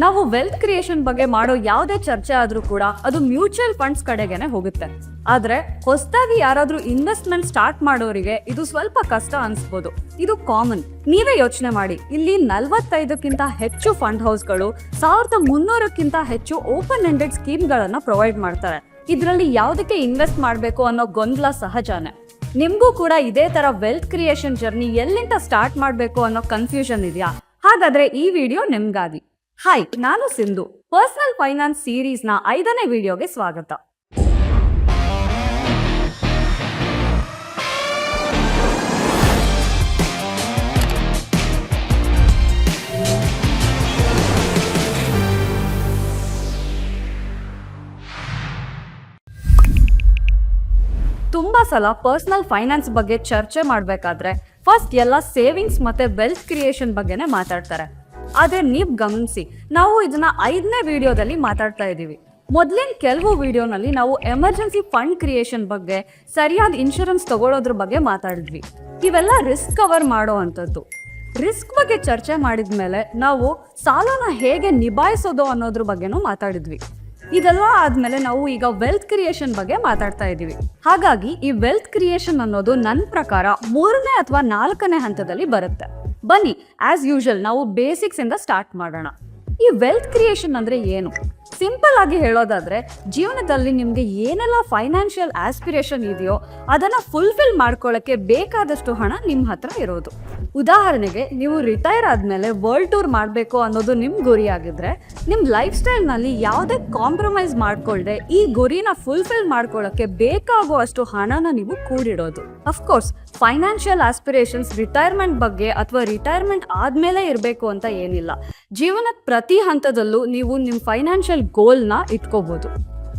ನಾವು wealth creation ಬಗ್ಗೆ ಮಾಡೋ ಯಾವುದೇ ಚರ್ಚೆ ಆದ್ರೂ ಕೂಡ ಅದು ಮ್ಯೂಚುವಲ್ ಫಂಡ್ಸ್ ಕಡೆಗೇನೆ ಹೋಗುತ್ತೆ. ಆದ್ರೆ ಹೊಸದಾಗಿ ಯಾರಾದ್ರೂ ಇನ್ವೆಸ್ಟ್ಮೆಂಟ್ ಸ್ಟಾರ್ಟ್ ಮಾಡೋರಿಗೆ ಇದು ಸ್ವಲ್ಪ ಕಷ್ಟ ಅನ್ಸ್ಬೋದು. ಇದು ಕಾಮನ್ ನೀವೇ ಯೋಚನೆ ಮಾಡಿ. ಇಲ್ಲಿ ನಲವತ್ತೈದಕ್ಕಿಂತ ಹೆಚ್ಚು ಫಂಡ್ ಹೌಸ್ಗಳು ಸಾವಿರದ ಮುನ್ನೂರಕ್ಕಿಂತ ಹೆಚ್ಚು ಓಪನ್ ಎಂಡೆಡ್ ಸ್ಕೀಮ್ಗಳನ್ನ ಪ್ರೊವೈಡ್ ಮಾಡ್ತಾರೆ. ಇದರಲ್ಲಿ ಯಾವುದಕ್ಕೆ ಇನ್ವೆಸ್ಟ್ ಮಾಡಬೇಕು ಅನ್ನೋ ಗೊಂದಲ ಸಹಜಾನೆ. ನಿಮಗೂ ಕೂಡ ಇದೇ ತರ ವೆಲ್ತ್ ಕ್ರಿಯೇಷನ್ ಜರ್ನಿ ಎಲ್ಲಿಂದ ಸ್ಟಾರ್ಟ್ ಮಾಡಬೇಕು ಅನ್ನೋ ಕನ್ಫ್ಯೂಷನ್ ಇದೆಯಾ? ಹಾಗಾದ್ರೆ ಈ ವಿಡಿಯೋ ನಿಮ್ಗಾಗಿ. ಹಾಯ್ ನಾನು ಸಿಂಧು. ಪರ್ಸನಲ್ ಫೈನಾನ್ಸ್ ಸೀರೀಸ್ನ ಐದನೇ ವಿಡಿಯೋಗೆ ಸ್ವಾಗತ. ತುಂಬಾ ಸಲ ಪರ್ಸನಲ್ ಫೈನಾನ್ಸ್ ಬಗ್ಗೆ ಚರ್ಚೆ ಮಾಡಬೇಕಾದ್ರೆ ಫಸ್ಟ್ ಎಲ್ಲ ಸೇವಿಂಗ್ಸ್ ಮತ್ತೆ ವೆಲ್ತ್ ಕ್ರಿಯೇಷನ್ ಬಗ್ಗೆನೇ ಮಾತಾಡ್ತಾರೆ. ಆದ್ರೆ ನೀವು ಗಮನಿಸಿ, ನಾವು ಇದನ್ನ ಐದನೇ ವಿಡಿಯೋದಲ್ಲಿ ಮಾತಾಡ್ತಾ ಇದ್ದೀವಿ. ಮೊದಲಿನ ಕೆಲವು ವಿಡಿಯೋನಲ್ಲಿ ನಾವು ಎಮರ್ಜೆನ್ಸಿ ಫಂಡ್ ಕ್ರಿಯೇಷನ್ ಬಗ್ಗೆ, ಸರಿಯಾದ ಇನ್ಶೂರೆನ್ಸ್ ತಗೊಳ್ಳೋದ್ರ ಬಗ್ಗೆ ಮಾತಾಡಿದ್ವಿ. ಇವೆಲ್ಲ ರಿಸ್ಕ್ ಕವರ್ ಮಾಡೋ ಅಂಥದ್ದು. ರಿಸ್ಕ್ ಬಗ್ಗೆ ಚರ್ಚೆ ಮಾಡಿದ್ಮೇಲೆ ನಾವು ಸಾಲನ ಹೇಗೆ ನಿಭಾಯಿಸೋದು ಅನ್ನೋದ್ರ ಬಗ್ಗೆನೂ ಮಾತಾಡಿದ್ವಿ. ಇದೆಲ್ಲ ಆದ್ಮೇಲೆ ನಾವು ಈಗ ವೆಲ್ತ್ ಕ್ರಿಯೇಷನ್ ಬಗ್ಗೆ ಮಾತಾಡ್ತಾ ಇದ್ದೀವಿ. ಹಾಗಾಗಿ ಈ ವೆಲ್ತ್ ಕ್ರಿಯೇಷನ್ ಅನ್ನೋದು ನನ್ನ ಪ್ರಕಾರ ಮೂರನೇ ಅಥವಾ ನಾಲ್ಕನೇ ಹಂತದಲ್ಲಿ ಬರುತ್ತೆ. ಬನ್ನಿ ಆಸ್ ಯೂಶಲ್ ನಾವು ಬೇಸಿಕ್ಸ್ ಇಂದ ಸ್ಟಾರ್ಟ್ ಮಾಡೋಣ. ಈ ವೆಲ್ತ್ ಕ್ರಿಯೇಷನ್ ಅಂದ್ರೆ ಏನು? ಸಿಂಪಲ್ ಆಗಿ ಹೇಳೋದಾದ್ರೆ, ಜೀವನದಲ್ಲಿ ನಿಮ್ಗೆ ಏನೆಲ್ಲ ಫೈನಾನ್ಷಿಯಲ್ ಆಸ್ಪಿರೇಷನ್ ಇದೆಯೋ ಅದನ್ನ ಫುಲ್ಫಿಲ್ ಮಾಡ್ಕೊಳ್ಳೋಕ್ಕೆ ಬೇಕಾದಷ್ಟು ಹಣ ನಿಮ್ಮ ಹತ್ರ ಇರೋದು. ಉದಾಹರಣೆಗೆ, ನೀವು ರಿಟೈರ್ ಆದ್ಮೇಲೆ ವರ್ಲ್ಡ್ ಟೂರ್ ಮಾಡಬೇಕು ಅನ್ನೋದು ನಿಮ್ ಗುರಿ ಆಗಿದ್ರೆ, ನಿಮ್ ಲೈಫ್ ಸ್ಟೈಲ್ನಲ್ಲಿ ಯಾವುದೇ ಕಾಂಪ್ರಮೈಸ್ ಮಾಡ್ಕೊಳ್ದೆ ಈ ಗುರಿನ ಫುಲ್ಫಿಲ್ ಮಾಡ್ಕೊಳ್ಳೋಕೆ ಬೇಕಾಗುವಷ್ಟು ಹಣನ ನೀವು ಕೂಡಿಡೋದು. Of course financial aspirations retirement ಬಗ್ಗೆ ಅಥವಾ ರಿಟೈರ್ಮೆಂಟ್ ಆದ್ಮೇಲೆ ಇರಬೇಕು ಅಂತ ಏನಿಲ್ಲ. ಜೀವನದ ಪ್ರತಿ ಹಂತದಲ್ಲೂ ನೀವು ನಿಮ್ಮ ಫೈನಾನ್ಷಿಯಲ್ ಗೋಲ್ನ ಇಟ್ಕೋಬಹುದು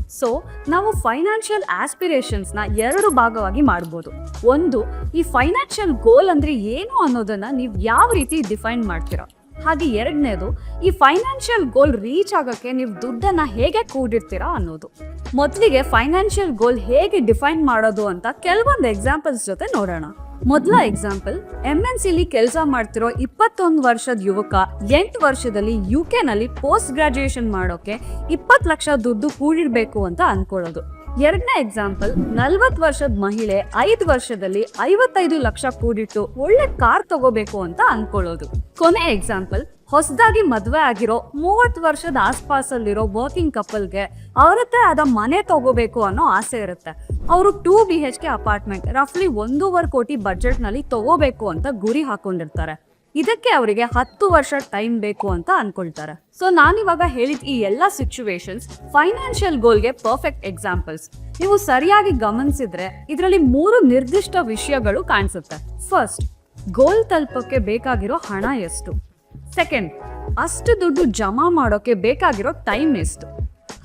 ಸೊ ನಾವು ಫೈನಾನ್ಷಿಯಲ್ ಆಸ್ಪಿರೇಷನ್ಸ್ನ ಎರಡು ಭಾಗವಾಗಿ ಮಾಡ್ಬೋದು. ಒಂದು, ಈ ಫೈನಾನ್ಷಿಯಲ್ ಗೋಲ್ ಅಂದ್ರೆ ಏನು ಅನ್ನೋದನ್ನ ನೀವು ಯಾವ ರೀತಿ ಡಿಫೈನ್ ಮಾಡ್ತೀರಾ? ಹಾಗೆ ಎರಡನೇದು, ಈ ಫೈನಾನ್ಷಿಯಲ್ ಗೋಲ್ ರೀಚ್ ಆಗೋಕ್ಕೆ ನೀವು ದುಡ್ಡನ್ನ ಹೇಗೆ ಕೂಡಿರ್ತೀರಾ ಅನ್ನೋದು. ಮೊದಲಿಗೆ ಫೈನಾನ್ಷಿಯಲ್ ಗೋಲ್ ಹೇಗೆ ಡಿಫೈನ್ ಮಾಡೋದು ಅಂತ ಕೆಲವೊಂದು ಎಕ್ಸಾಂಪಲ್ಸ್ ಜೊತೆ ನೋಡೋಣ. ಮೊದಲ ಎಕ್ಸಾಂಪಲ್ ಎಂ ಎನ್ ಸಿಲಿ ಕೆಲಸ ಮಾಡ್ತಿರೋ ಇಪ್ಪತ್ತೊಂದು ವರ್ಷದ ಯುವಕ ಎಂಟು ವರ್ಷದಲ್ಲಿ ಯು ನಲ್ಲಿ ಪೋಸ್ಟ್ ಗ್ರಾಜುಯೇಷನ್ ಮಾಡೋಕೆ ಇಪ್ಪತ್ತು ಲಕ್ಷ ದುಡ್ಡು ಕೂಡಿರ್ಬೇಕು ಅಂತ ಅನ್ಕೊಳ್ಳೋದು. ಎರಡನೇ ಎಕ್ಸಾಂಪಲ್ ನಲ್ವತ್ ವರ್ಷದ ಮಹಿಳೆ ಐದು ವರ್ಷದಲ್ಲಿ ಐವತ್ತೈದು ಲಕ್ಷ ಕೂಡಿಟ್ಟು ಒಳ್ಳೆ ಕಾರ್ ತಗೋಬೇಕು ಅಂತ ಅನ್ಕೊಳ್ಳೋದು. ಕೊನೆ ಎಕ್ಸಾಂಪಲ್ ಹೊಸದಾಗಿ ಮದ್ವೆ ಆಗಿರೋ ಮೂವತ್ತು ವರ್ಷದ ಆಸ್ಪಾಸಲ್ಲಿರೋ ವರ್ಕಿಂಗ್ ಕಪಲ್ಗೆ ಅವರದ್ದೇ ಆದ ಮನೆ ತಗೋಬೇಕು ಅನ್ನೋ ಆಸೆ ಇರುತ್ತೆ. ಅವರು two B H K apartment ರಫ್ಲಿ ಒಂದೂವರೆ ಕೋಟಿ ಬಜೆಟ್ನಲ್ಲಿ ತಗೋಬೇಕು ಅಂತ ಗುರಿ ಹಾಕೊಂಡಿರ್ತಾರೆ. ಇದಕ್ಕೆ ಅವರಿಗೆ ಹತ್ತು ವರ್ಷ ಟೈಮ್ ಬೇಕು ಅಂತ ಅನ್ಕೊಳ್ತಾರೆ. ಸೊ ನಾನಿವಾಗ ಹೇಳಿದ ಈ ಎಲ್ಲ ಸಿಚುವೇಶನ್ಸ್ ಫೈನಾನ್ಷಿಯಲ್ ಗೋಲ್ಗೆ ಪರ್ಫೆಕ್ಟ್ ಎಕ್ಸಾಂಪಲ್ಸ್ ನೀವು ಸರಿಯಾಗಿ ಗಮನಿಸಿದ್ರೆ ಇದರಲ್ಲಿ ಮೂರು ನಿರ್ದಿಷ್ಟ ವಿಷಯಗಳು ಕಾಣಿಸುತ್ತೆ. ಫಸ್ಟ್ ಗೋಲ್ ತಲುಪಕ್ಕೆ ಬೇಕಾಗಿರೋ ಹಣ ಎಷ್ಟು? ಸೆಕೆಂಡ್ ಅಷ್ಟು ದುಡ್ಡು ಜಮಾ ಮಾಡೋಕೆ ಬೇಕಾಗಿರೋ ಟೈಮ್ ಎಷ್ಟು?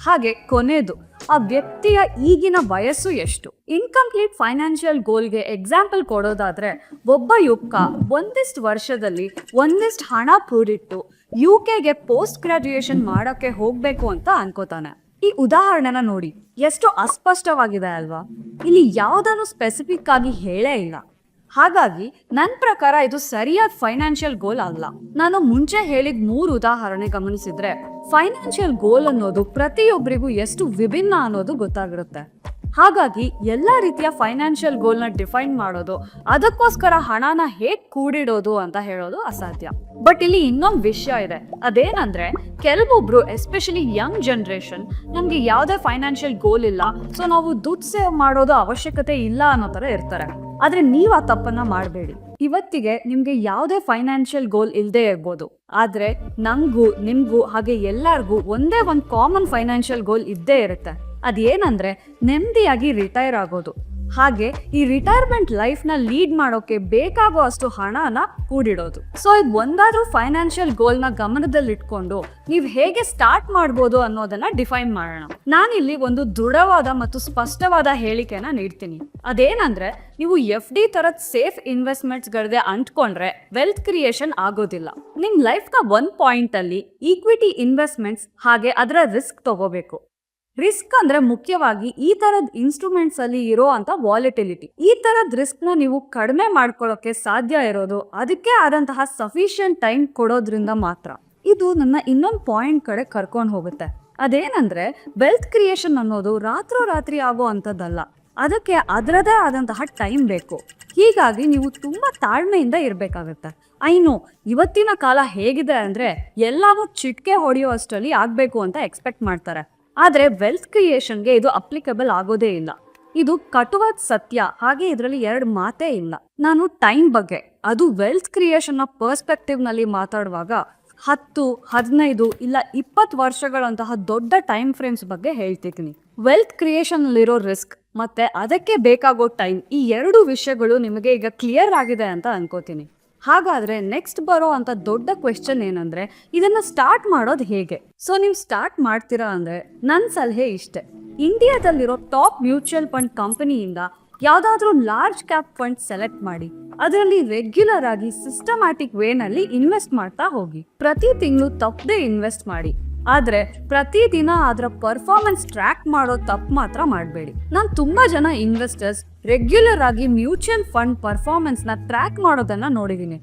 ಹಾಗೆ ಕೊನೆಯದು ಆ ವ್ಯಕ್ತಿಯ ಈಗಿನ ವಯಸ್ಸು ಎಷ್ಟು? ಇನ್ಕಂಪ್ಲೀಟ್ ಫೈನಾನ್ಷಿಯಲ್ ಗೋಲ್ಗೆ ಎಕ್ಸಾಂಪಲ್ ಕೊಡೋದಾದ್ರೆ, ಒಬ್ಬ ಯುವಕ ಒಂದಿಷ್ಟು ವರ್ಷದಲ್ಲಿ ಒಂದಿಷ್ಟು ಹಣ ಪೂರಿಟ್ಟು ಯು ಕೆಗೆ ಪೋಸ್ಟ್ ಗ್ರಾಜುಯೇಷನ್ ಮಾಡೋಕ್ಕೆ ಹೋಗ್ಬೇಕು ಅಂತ ಅನ್ಕೋತಾನೆ. ಈ ಉದಾಹರಣೆನ ನೋಡಿ, ಎಷ್ಟು ಅಸ್ಪಷ್ಟವಾಗಿದೆ ಅಲ್ವಾ? ಇಲ್ಲಿ ಯಾವುದನ್ನು ಸ್ಪೆಸಿಫಿಕ್ ಆಗಿ ಹೇಳೇ ಇಲ್ಲ. ಹಾಗಾಗಿ ನನ್ನ ಪ್ರಕಾರ ಇದು ಸರಿಯಾದ ಫೈನಾನ್ಷಿಯಲ್ ಗೋಲ್ ಅಲ್ಲ. ನಾನು ಮುಂಚೆ ಹೇಳಿದ ಮೂರು ಉದಾಹರಣೆ ಗಮನಿಸಿದ್ರೆ, ಫೈನಾನ್ಷಿಯಲ್ ಗೋಲ್ ಅನ್ನೋದು ಪ್ರತಿಯೊಬ್ಬರಿಗೂ ಎಷ್ಟು ವಿಭಿನ್ನ ಅನ್ನೋದು ಗೊತ್ತಾಗಿರುತ್ತೆ. ಹಾಗಾಗಿ ಎಲ್ಲ ರೀತಿಯ ಫೈನಾನ್ಷಿಯಲ್ ಗೋಲ್ನ ಡಿಫೈನ್ ಮಾಡೋದು, ಅದಕ್ಕೋಸ್ಕರ ಹಣನ ಹೇಗ್ ಕೂಡಿಡೋದು ಅಂತ ಹೇಳೋದು ಅಸಾಧ್ಯ. ಬಟ್ ಇಲ್ಲಿ ಇನ್ನೊಂದು ವಿಷಯ ಇದೆ. ಅದೇನಂದ್ರೆ, ಕೆಲವೊಬ್ರು ಎಸ್ಪೆಷಲಿ ಯಂಗ್ ಜನರೇಷನ್ ನಮ್ಗೆ ಯಾವುದೇ ಫೈನಾನ್ಷಿಯಲ್ ಗೋಲ್ ಇಲ್ಲ, ಸೊ ನಾವು ದುಡ್ಡು ಸೇವ್ ಮಾಡೋದು ಅವಶ್ಯಕತೆ ಇಲ್ಲ ಅನ್ನೋ ತರ ಇರ್ತಾರೆ. ಆದ್ರೆ ನೀವು ಆ ತಪ್ಪನ್ನ ಮಾಡಬೇಡಿ. ಇವತ್ತಿಗೆ ನಿಮ್ಗೆ ಯಾವುದೇ ಫೈನಾನ್ಷಿಯಲ್ ಗೋಲ್ ಇಲ್ಲದೆ ಇರ್ಬೋದು. ಆದ್ರೆ ನಂಗೂ, ನಿಮ್ಗೂ, ಹಾಗೆ ಎಲ್ಲಾರ್ಗೂ ಒಂದೇ ಒಂದು ಕಾಮನ್ ಫೈನಾನ್ಷಿಯಲ್ ಗೋಲ್ ಇದ್ದೇ ಇರುತ್ತೆ. ಅದೇನಂದ್ರೆ ನೆಮ್ಮದಿಯಾಗಿ ರಿಟೈರ್ ಆಗೋದು. ಹಾಗೆ ಈ ರಿಟೈರ್ಮೆಂಟ್ ಲೈಫ್ನ ಲೀಡ್ ಮಾಡೋಕೆ ಬೇಕಾಗೋ ಅಷ್ಟು ಹಣನ ಕೂಡಿಡೋದು. ಸೊ ಇದು ಒಂದಾದ್ರೂ ಫೈನಾನ್ಷಿಯಲ್ ಗೋಲ್ನ ಗಮನದಲ್ಲಿಟ್ಕೊಂಡು ನೀವು ಹೇಗೆ ಸ್ಟಾರ್ಟ್ ಮಾಡ್ಬೋದು ಅನ್ನೋದನ್ನ ಡಿಫೈನ್ ಮಾಡೋಣ. ನಾನಿಲ್ಲಿ ಒಂದು ದೃಢವಾದ ಮತ್ತು ಸ್ಪಷ್ಟವಾದ ಹೇಳಿಕೆನ ನೀಡ್ತೀನಿ. ಅದೇನಂದ್ರೆ, ನೀವು ಎಫ್ ಡಿ ತರದ್ ಸೇಫ್ ಇನ್ವೆಸ್ಟ್ಮೆಂಟ್ಸ್ ಗಳದೆ ಅಂಟ್ಕೊಂಡ್ರೆ ವೆಲ್ತ್ ಕ್ರಿಯೇಷನ್ ಆಗೋದಿಲ್ಲ. ನಿಮ್ ಲೈಫ್ನ ಒಂದ್ ಪಾಯಿಂಟ್ ಅಲ್ಲಿ ಈಕ್ವಿಟಿ ಇನ್ವೆಸ್ಟ್ಮೆಂಟ್ಸ್ ಹಾಗೆ ಅದರ ರಿಸ್ಕ್ ತಗೋಬೇಕು. ರಿಸ್ಕ್ ಅಂದ್ರೆ ಮುಖ್ಯವಾಗಿ ಈ ತರದ ಇನ್ಸ್ಟ್ರೂಮೆಂಟ್ಸ್ ಅಲ್ಲಿ ಇರೋ ಅಂತ ವಾಲಿಟಿಲಿಟಿ ಈ ತರದ ರಿಸ್ಕ್ನ ನೀವು ಕಡಿಮೆ ಮಾಡ್ಕೊಳ್ಳೋಕೆ ಸಾಧ್ಯ ಇರೋದು ಅದಕ್ಕೆ ಆದಂತಹ ಸಫಿಷಿಯಂಟ್ ಟೈಮ್ ಕೊಡೋದ್ರಿಂದ ಮಾತ್ರ. ಇದು ನನ್ನ ಇನ್ನೊಂದು ಪಾಯಿಂಟ್ ಕಡೆ ಕರ್ಕೊಂಡು ಹೋಗುತ್ತೆ. ಅದೇನಂದ್ರೆ ವೆಲ್ತ್ ಕ್ರಿಯೇಷನ್ ಅನ್ನೋದು ರಾತ್ರೋರಾತ್ರಿ ಆಗೋ ಅಂಥದ್ದಲ್ಲ. ಅದಕ್ಕೆ ಅದರದೇ ಆದಂತಹ ಟೈಮ್ ಬೇಕು. ಹೀಗಾಗಿ ನೀವು ತುಂಬ ತಾಳ್ಮೆಯಿಂದ ಇರಬೇಕಾಗುತ್ತೆ. ಐನು ಇವತ್ತಿನ ಕಾಲ ಹೇಗಿದೆ ಅಂದರೆ ಎಲ್ಲವೂ ಚಿಟ್ಕೆ ಹೊಡೆಯೋ ಅಷ್ಟರಲ್ಲಿ ಆಗಬೇಕು ಅಂತ ಎಕ್ಸ್ಪೆಕ್ಟ್ ಮಾಡ್ತಾರೆ. ಆದರೆ ವೆಲ್ತ್ ಕ್ರಿಯೇಷನ್ಗೆ ಇದು ಅಪ್ಲಿಕಬಲ್ ಆಗೋದೇ ಇಲ್ಲ. ಇದು ಕಟುವಾದ ಸತ್ಯ, ಹಾಗೆ ಇದರಲ್ಲಿ ಎರಡು ಮಾತೇ ಇಲ್ಲ. ನಾನು ಟೈಮ್ ಬಗ್ಗೆ, ಅದು ವೆಲ್ತ್ ಕ್ರಿಯೇಷನ್ನ ಪರ್ಸ್ಪೆಕ್ಟಿವ್ನಲ್ಲಿ ಮಾತಾಡುವಾಗ ಹತ್ತು, ಹದಿನೈದು ಇಲ್ಲ ಇಪ್ಪತ್ತು ವರ್ಷಗಳಂತಹ ದೊಡ್ಡ ಟೈಮ್ ಫ್ರೇಮ್ಸ್ ಬಗ್ಗೆ ಹೇಳ್ತಿದ್ದೀನಿ. ವೆಲ್ತ್ ಕ್ರಿಯೇಷನ್ನಲ್ಲಿರೋ ರಿಸ್ಕ್ ಮತ್ತೆ ಅದಕ್ಕೆ ಬೇಕಾಗೋ ಟೈಮ್ ಈ ಎರಡು ವಿಷಯಗಳು ನಿಮಗೆ ಈಗ ಕ್ಲಿಯರ್ ಆಗಿದೆ ಅಂತ ಅನ್ಕೋತೀನಿ. ಹಾಗಾದ್ರೆ ನೆಕ್ಸ್ಟ್ ಬರೋ ಅಂತ ದೊಡ್ಡ ಕ್ವೆಶ್ಚನ್ ಏನಂದ್ರೆ, ಇದನ್ನ ಸ್ಟಾರ್ಟ್ ಮಾಡೋದು ಹೇಗೆ? ಸೊ ನೀವು ಸ್ಟಾರ್ಟ್ ಮಾಡ್ತೀರಾ ಅಂದ್ರೆ ನನ್ನ ಸಲಹೆ ಇಷ್ಟೆ. ಇಂಡಿಯಾದಲ್ಲಿರೋ ಟಾಪ್ ಮ್ಯೂಚುವಲ್ ಫಂಡ್ ಕಂಪನಿಯಿಂದ ಯಾವುದಾದ್ರೂ ಲಾರ್ಜ್ ಕ್ಯಾಪ್ ಫಂಡ್ ಸೆಲೆಕ್ಟ್ ಮಾಡಿ, ಅದರಲ್ಲಿ ರೆಗ್ಯುಲರ್ ಆಗಿ ಸಿಸ್ಟಮ್ಯಾಟಿಕ್ ವೇನಲ್ಲಿ ಇನ್ವೆಸ್ಟ್ ಮಾಡ್ತಾ ಹೋಗಿ. ಪ್ರತಿ ತಿಂಗಳು ತಪ್ಪದೆ ಇನ್ವೆಸ್ಟ್ ಮಾಡಿ. ಆದ್ರೆ ಪ್ರತಿದಿನ ಅದರ ಪರ್ಫಾರ್ಮೆನ್ಸ್ ಟ್ರ್ಯಾಕ್ ಮಾಡೋ ತಪ್ಪು ಮಾತ್ರ ಮಾಡಬೇಡಿ. ನಾನು ತುಂಬಾ ಜನ ಇನ್ವೆಸ್ಟರ್ಸ್ ರೆಗ್ಯುಲರ್ ಆಗಿ ಮ್ಯೂಚುವಲ್ ಫಂಡ್ ಪರ್ಫಾರ್ಮೆನ್ಸ್ನ ಟ್ರ್ಯಾಕ್ ಮಾಡೋದನ್ನ ನೋಡಿದೀನಿ.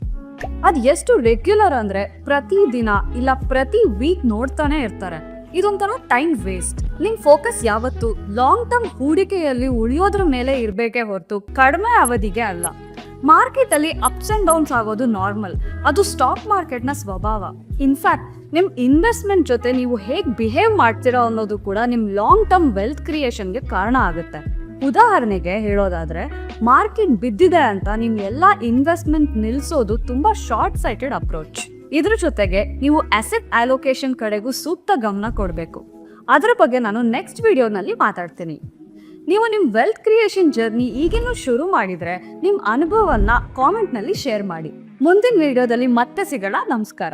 ಅದ್ ಎಷ್ಟು ರೆಗ್ಯುಲರ್ ಅಂದ್ರೆ ಪ್ರತಿ ದಿನ ಇಲ್ಲ ಪ್ರತಿ ವೀಕ್ ನೋಡ್ತಾನೆ ಇರ್ತಾರೆ. ಇದೊಂಥರ ಟೈಮ್ ವೇಸ್ಟ್ ನಿಮ್ ಫೋಕಸ್ ಯಾವತ್ತು ಲಾಂಗ್ ಟರ್ಮ್ ಹೂಡಿಕೆಯಲ್ಲಿ ಉಳಿಯೋದ್ರ ಮೇಲೆ ಇರ್ಬೇಕೇ ಹೊರತು ಕಡಿಮೆ ಅವಧಿಗೆ ಅಲ್ಲ. ಮಾರ್ಕೆಟ್ ಅಲ್ಲಿ ಅಪ್ಸ್ ಅಂಡ್ ಡೌನ್ಸ್ ಆಗೋದು ನಾರ್ಮಲ್ ಅದು ಸ್ಟಾಕ್ ಮಾರ್ಕೆಟ್ನ ಸ್ವಭಾವ. ಇನ್ಫ್ಯಾಕ್ಟ್ ನಿಮ್ ಇನ್ವೆಸ್ಟ್ಮೆಂಟ್ ಜೊತೆ ನೀವು ಹೇಗೆ ಬಿಹೇವ್ ಮಾಡ್ತೀರಾ ಅನ್ನೋದು ಕೂಡ ನಿಮ್ಮ ಲಾಂಗ್ ಟರ್ಮ್ ವೆಲ್ತ್ ಕ್ರಿಯೇಷನ್ಗೆ ಕಾರಣ ಆಗುತ್ತೆ. ಉದಾಹರಣೆಗೆ ಹೇಳೋದಾದ್ರೆ ಮಾರ್ಕೆಟ್ ಬಿದ್ದಿದೆ ಅಂತ ನಿಮ್ ಎಲ್ಲಾ ಇನ್ವೆಸ್ಟ್ಮೆಂಟ್ ನಿಲ್ಸೋದು ತುಂಬಾ ಶಾರ್ಟ್ ಸೈಟೆಡ್ ಅಪ್ರೋಚ್ ಇದ್ರ ಜೊತೆಗೆ ನೀವು ಅಸೆಟ್ ಅಲೋಕೇಶನ್ ಕಡೆಗೂ ಸೂಕ್ತ ಗಮನ ಕೊಡಬೇಕು. ಅದರ ಬಗ್ಗೆ ನಾನು ನೆಕ್ಸ್ಟ್ ವಿಡಿಯೋನಲ್ಲಿ ಮಾತಾಡ್ತೀನಿ. ನೀವು ನಿಮ್ಮ ವೆಲ್ತ್ ಕ್ರಿಯೇಷನ್ ಜರ್ನಿ ಈಗಿನ್ನೂ ಶುರು ಮಾಡಿದ್ರೆ ನಿಮ್ಮ ಅನುಭವವನ್ನ ಕಾಮೆಂಟ್ನಲ್ಲಿ ಶೇರ್ ಮಾಡಿ. ಮುಂದಿನ ವಿಡಿಯೋದಲ್ಲಿ ಮತ್ತೆ ಸಿಗೋಣ. ನಮಸ್ಕಾರ.